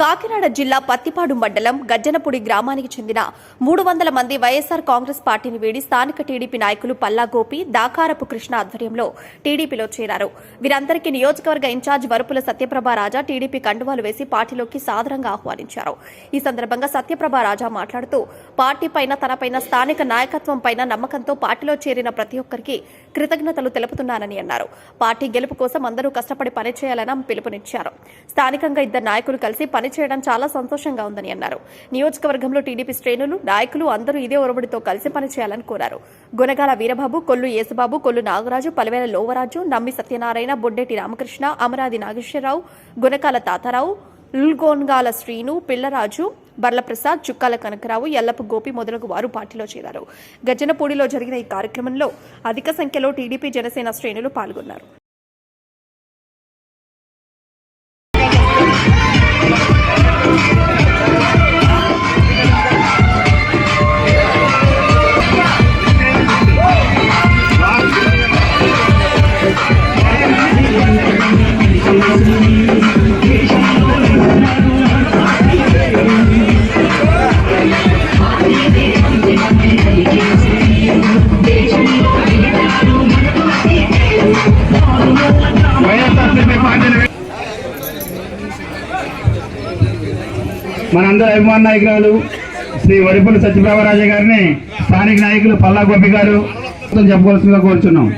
కాకినాడ జిల్లా పత్తిపాడు మండలం గజ్జనపూడి గ్రామానికి చెందిన మూడు వందల మంది వైఎస్సార్ కాంగ్రెస్ పార్టీని వీడి స్థానిక టీడీపీ నాయకులు పల్లా గోపి దాకారపు కృష్ణ ఆధ్వర్యంలో టీడీపీలో చేరారు. వీరందరికీ నియోజకవర్గ in charge Varupula Satyaprabha Raja TDP కండువాలు వేసి పార్టీలోకి సాదరంగా ఆహ్వానించారు. ఈ సందర్భంగా సత్యప్రభ రాజా మాట్లాడుతూ పార్టీ పైన తనపైన స్థానిక నాయకత్వం పైన నమ్మకంతో పార్టీలో చేరిన ప్రతి ఒక్కరికి కృతజ్ఞతలు తెలుపుతున్నానని అన్నారు. పార్టీ గెలుపు కోసం అందరూ కష్టపడి పనిచేయాలని పిలుపునిచ్చారు. స్థానికంగా ఇద్దరు నాయకులు కలిసి పనిచేయడం చాలా సంతోషంగా ఉందని అన్నారు. నియోజకవర్గంలో టీడీపీ శ్రేణులు నాయకులు అందరూ ఇదే ఒరబడితో కలిసి పనిచేయాలని కోరారు. గునగాల వీరబాబు కొల్లు యేసుబాబు కొల్లు నాగరాజు పలివేల లోవరాజు నమ్మి సత్యనారాయణ బొడ్డెటి రామకృష్ణ అమరాది నాగేశ్వరరావు గునకాల తాతారావు ఉల్గోన్గాల శ్రీను పిల్లరాజు బర్లప్రసాద్ చుక్కాల కనకరావు ఎల్లపు గోపి మొదలగు వారు పార్టీలో చేరారు. గజ్జనపూడిలో జరిగిన ఈ కార్యక్రమంలో అధిక సంఖ్యలో టీడీపీ జనసేన శ్రేణులు పాల్గొన్నారు. మనందరి అభిమాన నాయకురాలు శ్రీ వడిపల్లి సత్యప్రభరాజు గారిని స్థానిక నాయకులు పల్లా గోపి గారు చెప్పవలసిందిగా కోరుచున్నాం.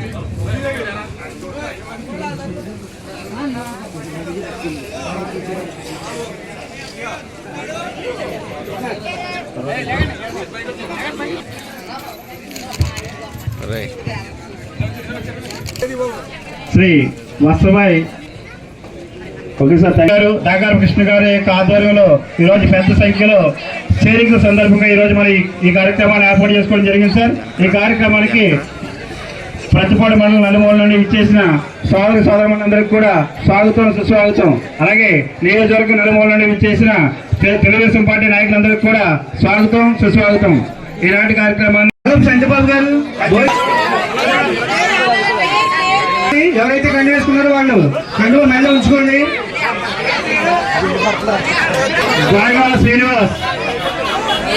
శ్రీ వత్సభాయ్ ఒకసారి గారు దాగారు కృష్ణ గారి యొక్క ఆధ్వర్యంలో ఈ రోజు పెద్ద సంఖ్యలో చేరిక సందర్భంగా ఈ రోజు మరి ఈ కార్యక్రమాన్ని ఏర్పాటు చేసుకోవడం జరిగింది సార్. ఈ కార్యక్రమానికి ప్రతిపాడు మండలం నలుమూల నుండి ఇచ్చేసిన సోదర సోదరులందరికీ కూడా స్వాగతం సుస్వాగతం. అలాగే నియోజకవర్గ నలుమూల నుండి ఇచ్చేసిన తెలుగుదేశం పార్టీ నాయకులందరికీ కూడా స్వాగతం సుస్వాగతం. ఈనాటి కార్యక్రమాన్ని సంజబాబు గారు ఎవరైతే కండి వేసుకున్నారో వాళ్ళు కండు మెల్ల ఉంచుకోండి. వనగాల శ్రీనివాస్.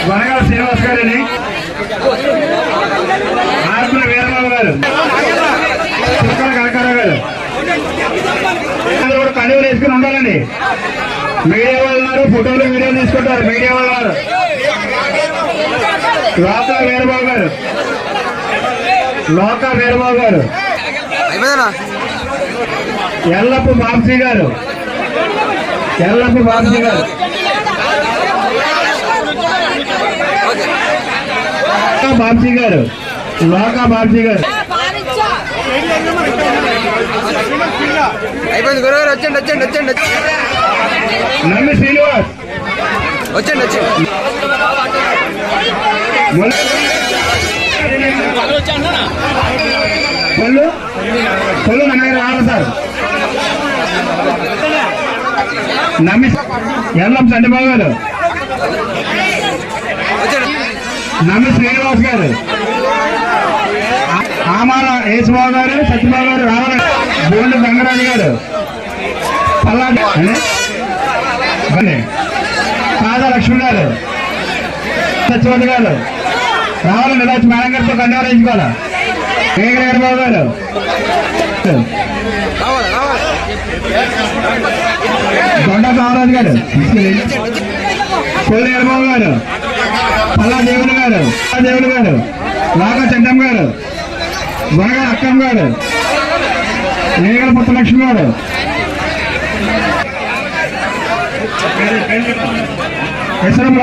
వనగాల శ్రీనివాస్ గారని ఆర్పుల వీరబాబు గారు. చుక్కల కనకారావు గారు. కూడా కండువలు వేసుకుని ఉండాలండి. మీడియా వాళ్ళు ఫోటోలు వీడియోలు తీసుకుంటారు మీడియా వాళ్ళు లోకా వీరబాబు గారు. లోకా వీరబాబు గారు. ఎల్లప్ప బాబ్జీ గారు. ఎల్లప్ప బాబ్జీ గారు బాబ్జీ గారు. లోకా బాబ్జీ గారు. అయిపోయింది గురుగారు వచ్చండి వచ్చండి వచ్చండి నమ్మి శ్రీనివాస్. వచ్చండి వచ్చండి కొల్లు కొల్లు నన్నగారు రావాలి సార్. నమ్మి ఎల్లం చంద్రబాబు గారు. నమ్మి శ్రీనివాస్ గారు. ఆ- ఆమాల యేసుబాబు గారు సత్యబాబు గారు రావాలి. బోండు గంగరాజు గారు. పల్లాడి అని కాదా లక్ష్మి గారు. సత్యవతి గారు. రావాలండి ఇలా మేడం గారితో కండారించుకోవాలి మేఘన గారు. గారు దొండ సామరాజు గారు. కొల్లి ఎరబాబు గారు. పల్లా దేవుడు గారు. దేవుడు గారు. లాగా చెడ్డం గారు. వరగా అక్కం గారు. మేఘల పుట్టలక్ష్మి గారు. ఎసరం